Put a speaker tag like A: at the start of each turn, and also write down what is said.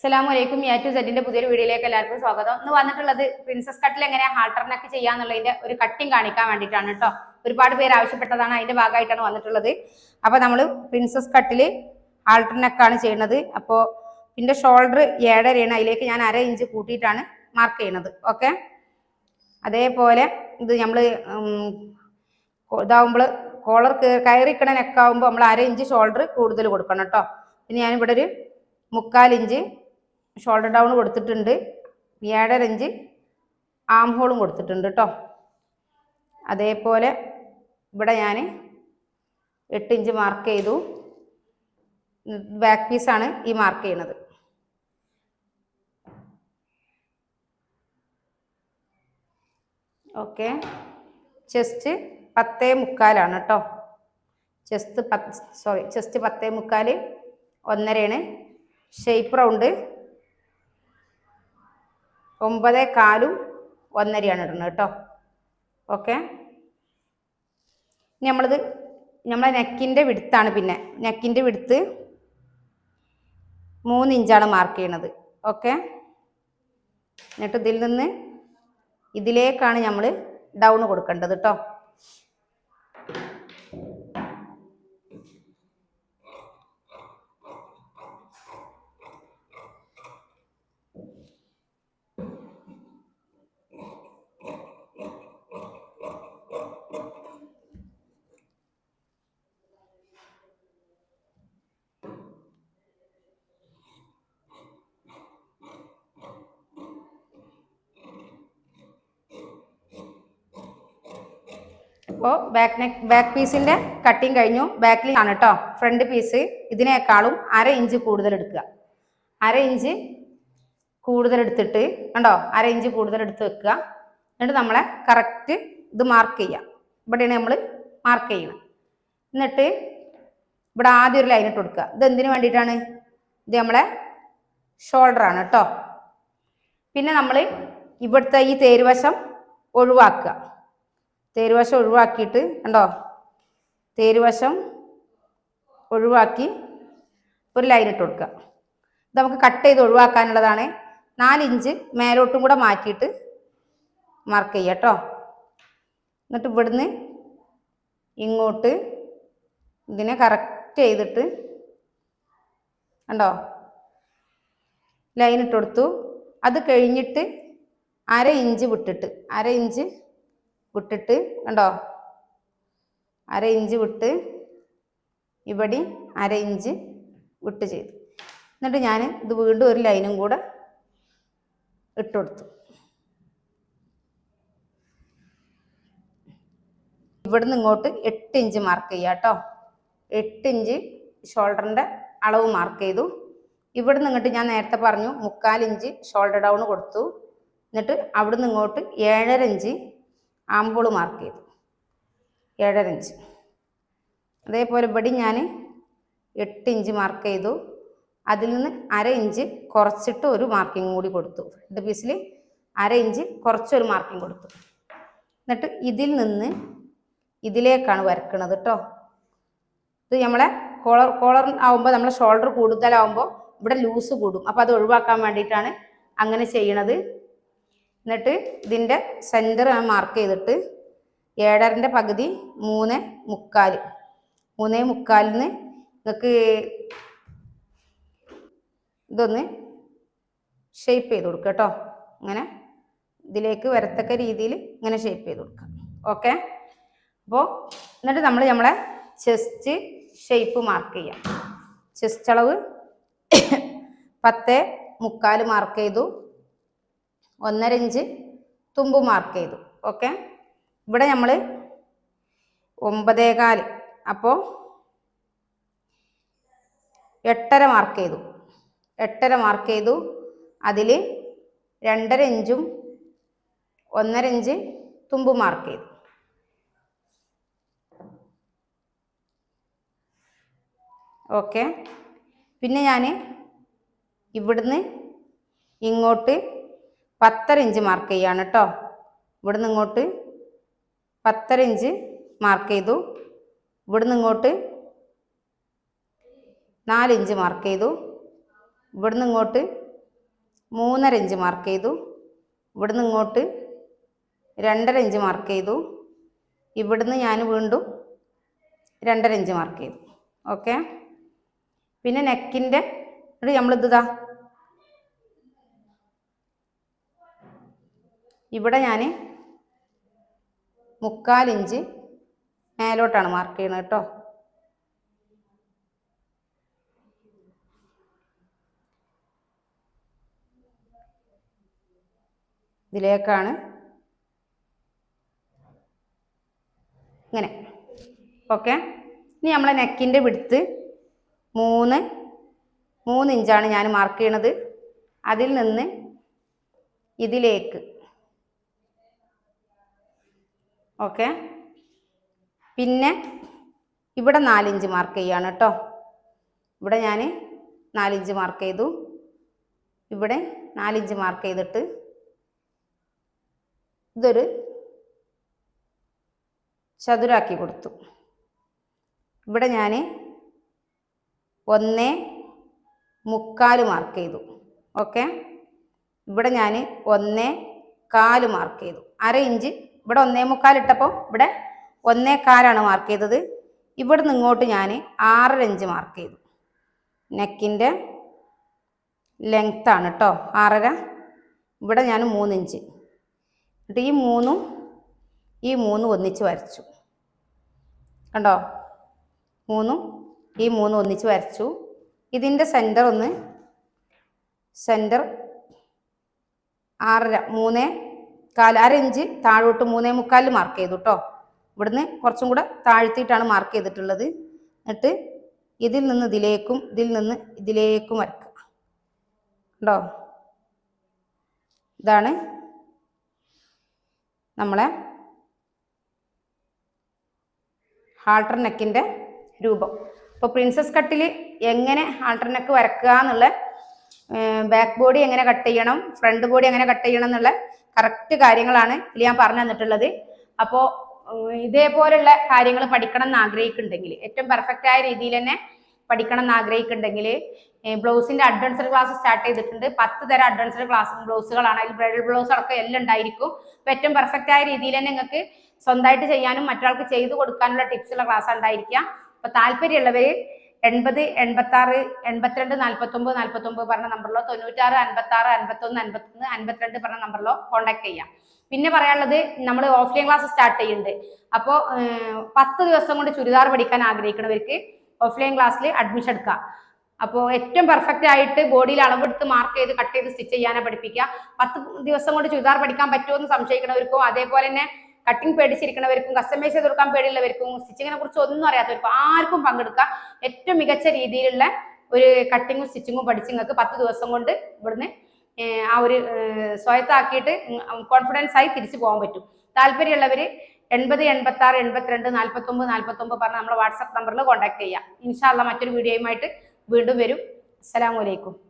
A: അസ്സലാമലൈക്കും യാ ടു സെറ്റിന്റെ പുതിയൊരു വീഡിയോയിലേക്ക് എല്ലാവർക്കും സ്വാഗതം ഇന്ന് വന്നിട്ടുള്ളത് പ്രിൻസസ് കട്ടിൽ എങ്ങനെ ഹാർട്ടർ നെക്ക് ചെയ്യാന്നുള്ളതിന്റെ ഒരു കട്ടിങ് കാണിക്കാൻ വേണ്ടിയിട്ടാണ് കേട്ടോ ഒരുപാട് പേര് ആവശ്യപ്പെട്ടതാണ് അതിന്റെ ഭാഗമായിട്ടാണ് വന്നിട്ടുള്ളത് അപ്പൊ നമ്മൾ പ്രിൻസസ് കട്ടിൽ ഹാൾട്ടർ ചെയ്യുന്നത് അപ്പോൾ ഇതിന്റെ ഷോൾഡർ ഏഴരയാണ് അതിലേക്ക് ഞാൻ അര ഇഞ്ച് കൂട്ടിയിട്ടാണ് മാർക്ക് ചെയ്യുന്നത് ഓക്കെ അതേപോലെ ഇത് നമ്മൾ ഇതാവുമ്പോൾ കോളർ കയറിക്കണ നെക്കാവുമ്പോൾ നമ്മൾ അര ഇഞ്ച് ഷോൾഡർ കൂടുതൽ കൊടുക്കണം കേട്ടോ പിന്നെ ഞാനിവിടെ ഒരു മുക്കാലിഞ്ച് ഇഞ്ച് ഷോൾഡർ ഡൗൺ കൊടുത്തിട്ടുണ്ട് ഏഴര ഇഞ്ച് ആം ഹോളും കൊടുത്തിട്ടുണ്ട് കേട്ടോ അതേപോലെ ഇവിടെ ഞാൻ എട്ട് ഇഞ്ച് മാർക്ക് ചെയ്തു ബാക്ക് പീസാണ് ഈ മാർക്ക് ചെയ്യണത് ഓക്കെ ചെസ്റ്റ് പത്തേ മുക്കാലാണ് കേട്ടോ ചെസ്റ്റ് പത്ത് സോറി ചെസ്റ്റ് പത്തേ മുക്കാൽ ഒന്നരയാണ് ഷേപ്പ് റൗണ്ട് ഒമ്പത് കാലും ഒന്നരയാണ് ഇടുന്നത് കേട്ടോ ഓക്കെ നമ്മളത് നമ്മളെ നെക്കിൻ്റെ വിടുത്താണ് പിന്നെ നെക്കിൻ്റെ വിടുത്ത് മൂന്ന് ഇഞ്ചാണ് മാർക്ക് ചെയ്യണത് ഓക്കെ എന്നിട്ട് ഇതിൽ നിന്ന് ഇതിലേക്കാണ് നമ്മൾ ഡൗൺ കൊടുക്കേണ്ടത് കേട്ടോ ഇപ്പോൾ ബാക്ക് നെക്ക് ബാക്ക് പീസിൻ്റെ കട്ടിങ് കഴിഞ്ഞു ബാക്കിലാണ് കേട്ടോ ഫ്രണ്ട് പീസ് ഇതിനേക്കാളും അര ഇഞ്ച് കൂടുതൽ എടുക്കുക അര ഇഞ്ച് കൂടുതൽ എടുത്തിട്ട് കണ്ടോ അര ഇഞ്ച് കൂടുതൽ എടുത്ത് വെക്കുക എന്നിട്ട് നമ്മളെ കറക്റ്റ് ഇത് മാർക്ക് ചെയ്യുക ഇവിടെയാണ് നമ്മൾ മാർക്ക് ചെയ്യണം എന്നിട്ട് ഇവിടെ ആദ്യം ഒരു ലൈൻ ഇട്ട് കൊടുക്കുക ഇത് എന്തിനു വേണ്ടിയിട്ടാണ് ഇത് നമ്മളെ ഷോൾഡറാണ് കേട്ടോ പിന്നെ നമ്മൾ ഇവിടുത്തെ ഈ തേരുവശം ഒഴിവാക്കുക തേരുവശം ഒഴിവാക്കിയിട്ട് കണ്ടോ തേരുവശം ഒഴിവാക്കി ഒരു ലൈൻ ഇട്ട് കൊടുക്കുക ഇത് നമുക്ക് കട്ട് ചെയ്ത് ഒഴിവാക്കാനുള്ളതാണ് നാലിഞ്ച് മേലോട്ടും കൂടെ മാറ്റിയിട്ട് മാർക്ക് ചെയ്യുക കേട്ടോ എന്നിട്ട് ഇവിടുന്ന് ഇങ്ങോട്ട് ഇതിനെ കറക്റ്റ് ചെയ്തിട്ട് കണ്ടോ ലൈൻ ഇട്ട് കൊടുത്തു അത് കഴിഞ്ഞിട്ട് അര ഇഞ്ച് വിട്ടിട്ട് അര ഇഞ്ച് വിട്ടിട്ട് കണ്ടോ അര ഇഞ്ച് വിട്ട് ഇവിടെ അര ഇഞ്ച് വിട്ട് ചെയ്തു എന്നിട്ട് ഞാൻ ഇത് വീണ്ടും ഒരു ലൈനും കൂടെ ഇട്ടുകൊടുത്തു നിന്ന് ഇങ്ങോട്ട് എട്ട് ഇഞ്ച് മാർക്ക് ചെയ്യുക കേട്ടോ എട്ട് ഇഞ്ച് ഷോൾഡറിൻ്റെ അളവ് മാർക്ക് ചെയ്തു നിന്ന് ഇങ്ങോട്ട് ഞാൻ നേരത്തെ പറഞ്ഞു മുക്കാലിഞ്ച് ഇഞ്ച് ഷോൾഡർ ഡൗൺ കൊടുത്തു എന്നിട്ട് നിന്ന് ഇങ്ങോട്ട് ഏഴര ഇഞ്ച് ആമ്പോള് മാർക്ക് ചെയ്തു ഏഴര ഇഞ്ച് അതേപോലെ ഇവിടെ ഞാൻ എട്ട് ഇഞ്ച് മാർക്ക് ചെയ്തു അതിൽ നിന്ന് അര ഇഞ്ച് കുറച്ചിട്ട് ഒരു മാർക്കിംഗ് കൂടി കൊടുത്തു ഫ്രണ്ട് പീസിൽ അര ഇഞ്ച് കുറച്ചൊരു മാർക്കിംഗ് കൊടുത്തു എന്നിട്ട് ഇതിൽ നിന്ന് ഇതിലേക്കാണ് വരക്കുന്നത് കേട്ടോ ഇത് നമ്മളെ കോളർ കോളർ ആവുമ്പോൾ നമ്മളെ ഷോൾഡർ കൂടുതലാവുമ്പോൾ ഇവിടെ ലൂസ് കൂടും അപ്പോൾ അത് ഒഴിവാക്കാൻ വേണ്ടിയിട്ടാണ് അങ്ങനെ ചെയ്യണത് എന്നിട്ട് ഇതിൻ്റെ സെൻറ്റർ മാർക്ക് ചെയ്തിട്ട് ഏഴരൻ്റെ പകുതി മൂന്ന് മുക്കാൽ മൂന്നേ മുക്കാലിന് നിങ്ങൾക്ക് ഇതൊന്ന് ഷേപ്പ് ചെയ്ത് കൊടുക്കുക കേട്ടോ ഇങ്ങനെ ഇതിലേക്ക് വരത്തക്ക രീതിയിൽ ഇങ്ങനെ ഷേപ്പ് ചെയ്ത് കൊടുക്കുക ഓക്കെ അപ്പോൾ എന്നിട്ട് നമ്മൾ നമ്മളെ ചെസ്റ്റ് ഷേപ്പ് മാർക്ക് ചെയ്യാം ചെസ്റ്റ് അളവ് പത്ത് മുക്കാൽ മാർക്ക് ചെയ്തു ഒന്നര ഇഞ്ച് തുമ്പ് മാർക്ക് ചെയ്തു ഓക്കെ ഇവിടെ നമ്മൾ ഒമ്പതേകാൽ അപ്പോൾ എട്ടര മാർക്ക് ചെയ്തു എട്ടര മാർക്ക് ചെയ്തു അതിൽ രണ്ടര ഇഞ്ചും ഒന്നര ഇഞ്ച് തുമ്പ് മാർക്ക് ചെയ്തു ഓക്കെ പിന്നെ ഞാൻ ഇവിടുന്ന് ഇങ്ങോട്ട് പത്തര ഇഞ്ച് മാർക്ക് ചെയ്യാണ് കേട്ടോ ഇവിടുന്ന് ഇങ്ങോട്ട് പത്തര ഇഞ്ച് മാർക്ക് ചെയ്തു ഇവിടുന്ന് ഇങ്ങോട്ട് നാലിഞ്ച് മാർക്ക് ചെയ്തു ഇവിടുന്ന് ഇങ്ങോട്ട് മൂന്നര ഇഞ്ച് മാർക്ക് ചെയ്തു ഇവിടുന്ന് ഇങ്ങോട്ട് രണ്ടര ഇഞ്ച് മാർക്ക് ചെയ്തു ഇവിടുന്ന് ഞാൻ വീണ്ടും രണ്ടര ഇഞ്ച് മാർക്ക് ചെയ്തു ഓക്കെ പിന്നെ നെക്കിൻ്റെ ഇത് നമ്മളിതാ ഇവിടെ ഞാൻ മുക്കാലിഞ്ച് മേലോട്ടാണ് മാർക്ക് ചെയ്യുന്നത് കേട്ടോ ഇതിലേക്കാണ് ഇങ്ങനെ ഓക്കെ ഇനി നമ്മളെ നെക്കിൻ്റെ വിടുത്ത് മൂന്ന് മൂന്ന് ഇഞ്ചാണ് ഞാൻ മാർക്ക് ചെയ്യണത് അതിൽ നിന്ന് ഇതിലേക്ക് ഓക്കെ പിന്നെ ഇവിടെ നാലിഞ്ച് മാർക്ക് ചെയ്യാണ് കേട്ടോ ഇവിടെ ഞാൻ നാലിഞ്ച് മാർക്ക് ചെയ്തു ഇവിടെ നാലിഞ്ച് മാർക്ക് ചെയ്തിട്ട് ഇതൊരു ചതുരാക്കി കൊടുത്തു ഇവിടെ ഞാൻ ഒന്ന് മുക്കാൽ മാർക്ക് ചെയ്തു ഓക്കെ ഇവിടെ ഞാൻ ഒന്ന് കാല് മാർക്ക് ചെയ്തു അര ഇഞ്ച് ഇവിടെ ഒന്നേ മുക്കാൽ ഇട്ടപ്പോൾ ഇവിടെ ഒന്നേ കാലാണ് മാർക്ക് ചെയ്തത് ഇവിടെ നിന്ന് ഇങ്ങോട്ട് ഞാൻ ആറര ഇഞ്ച് മാർക്ക് ചെയ്തു നെക്കിൻ്റെ ലെങ്ത്താണ് കേട്ടോ ആറര ഇവിടെ ഞാൻ മൂന്നിഞ്ച് എന്നിട്ട് ഈ മൂന്നും ഈ മൂന്നും ഒന്നിച്ച് വരച്ചു കണ്ടോ മൂന്നും ഈ മൂന്നും ഒന്നിച്ച് വരച്ചു ഇതിൻ്റെ സെൻറ്റർ ഒന്ന് സെൻറ്റർ ആറര മൂന്നേ കാൽ അരഞ്ച് താഴോട്ട് മൂന്നേ മുക്കാലിൽ മാർക്ക് ചെയ്തു കേട്ടോ ഇവിടുന്ന് കുറച്ചും കൂടെ താഴ്ത്തിയിട്ടാണ് മാർക്ക് ചെയ്തിട്ടുള്ളത് എന്നിട്ട് ഇതിൽ നിന്ന് ഇതിലേക്കും ഇതിൽ നിന്ന് ഇതിലേക്കും വരക്കുക കണ്ടോ ഇതാണ് നമ്മളെ ഹാൾട്ടർ നെക്കിൻ്റെ രൂപം അപ്പോൾ പ്രിൻസസ് കട്ടിൽ എങ്ങനെ ഹാൾട്ടർ നെക്ക് വരക്കുക എന്നുള്ള ബാക്ക് ബോഡി എങ്ങനെ കട്ട് ചെയ്യണം ഫ്രണ്ട് ബോഡി എങ്ങനെ കട്ട് ചെയ്യണം എന്നുള്ള കറക്റ്റ് കാര്യങ്ങളാണ് ഇതിൽ ഞാൻ പറഞ്ഞു തന്നിട്ടുള്ളത് അപ്പോൾ ഇതേപോലുള്ള കാര്യങ്ങൾ പഠിക്കണം എന്ന് ആഗ്രഹിക്കുന്നുണ്ടെങ്കിൽ ഏറ്റവും പെർഫെക്റ്റ് ആയ രീതിയിൽ തന്നെ പഠിക്കണം എന്ന് ആഗ്രഹിക്കുന്നുണ്ടെങ്കിൽ ബ്ലൗസിന്റെ അഡ്വാൻസ്ഡ് ക്ലാസ് സ്റ്റാർട്ട് ചെയ്തിട്ടുണ്ട് പത്ത് തരം അഡ്വാൻസ്ഡ് ക്ലാസ് ബ്ലൗസുകളാണ് അതിൽ ബ്രൈഡൽ ബ്ലൗസ് അടക്കം എല്ലാം ഉണ്ടായിരിക്കും അപ്പോൾ ഏറ്റവും പെർഫെക്റ്റ് ആയ രീതിയിൽ തന്നെ നിങ്ങൾക്ക് സ്വന്തമായിട്ട് ചെയ്യാനും മറ്റൊരാൾക്ക് ചെയ്ത് കൊടുക്കാനുള്ള ടിപ്സുള്ള ക്ലാസ് ഉണ്ടായിരിക്കുക അപ്പോൾ താല്പര്യമുള്ളവർ എൺപത് എൺപത്തി ആറ് എൺപത്തിരണ്ട് നാൽപ്പത്തി ഒമ്പത് നാൽപ്പത്തി ഒമ്പത് പറഞ്ഞ നമ്പറിലോ തൊണ്ണൂറ്റാറ് അൻപത്തി ആറ് അൻപത്തി ഒന്ന് അൻപത്തി ഒന്ന് അൻപത്തിരണ്ട് പറഞ്ഞ നമ്പറിലോ കോൺടാക്ട് ചെയ്യാം പിന്നെ പറയാനുള്ളത് നമ്മൾ ഓഫ്ലൈൻ ക്ലാസ് സ്റ്റാർട്ട് ചെയ്യുന്നുണ്ട് അപ്പോൾ പത്ത് ദിവസം കൊണ്ട് ചുരിദാർ പഠിക്കാൻ ആഗ്രഹിക്കുന്നവർക്ക് ഓഫ്ലൈൻ ക്ലാസ്സിൽ അഡ്മിഷൻ എടുക്കാം അപ്പോൾ ഏറ്റവും പെർഫെക്റ്റ് ആയിട്ട് ബോഡിയിൽ അളവെടുത്ത് മാർക്ക് ചെയ്ത് കട്ട് ചെയ്ത് സ്റ്റിച്ച് ചെയ്യാനാണ് പഠിപ്പിക്കുക പത്ത് ദിവസം കൊണ്ട് ചുരിദാർ പഠിക്കാൻ പറ്റുമോ എന്ന് സംശയിക്കുന്നവർക്കും അതേപോലെ തന്നെ കട്ടിങ് പേടിച്ചിരിക്കുന്നവർക്കും കസ്റ്റമൈസ് ചെയ്ത് കൊടുക്കാൻ പേടിയുള്ളവർക്കും സ്റ്റിച്ചിങ്ങിനെ കുറിച്ച് ഒന്നും അറിയാത്തവർക്കും ആർക്കും പങ്കെടുക്കാം ഏറ്റവും മികച്ച രീതിയിലുള്ള ഒരു കട്ടിങ്ങും സ്റ്റിച്ചിങ്ങും പഠിച്ച് നിങ്ങൾക്ക് പത്ത് ദിവസം കൊണ്ട് ഇവിടുന്ന് ആ ഒരു സ്വയത്താക്കിയിട്ട് കോൺഫിഡൻസ് ആയി തിരിച്ചു പോകാൻ പറ്റും താല്പര്യമുള്ളവർ എൺപത് എൺപത്തി ആറ് എൺപത്തിരണ്ട് നാൽപ്പത്തൊമ്പത് നാൽപ്പത്തൊമ്പത് പറഞ്ഞ് നമ്മളെ വാട്സപ്പ് നമ്പറിൽ കോൺടാക്ട് ചെയ്യാം ഇൻഷാല്ല മറ്റൊരു വീഡിയോയുമായിട്ട് വീണ്ടും വരും അസ്സാം വലൈക്കും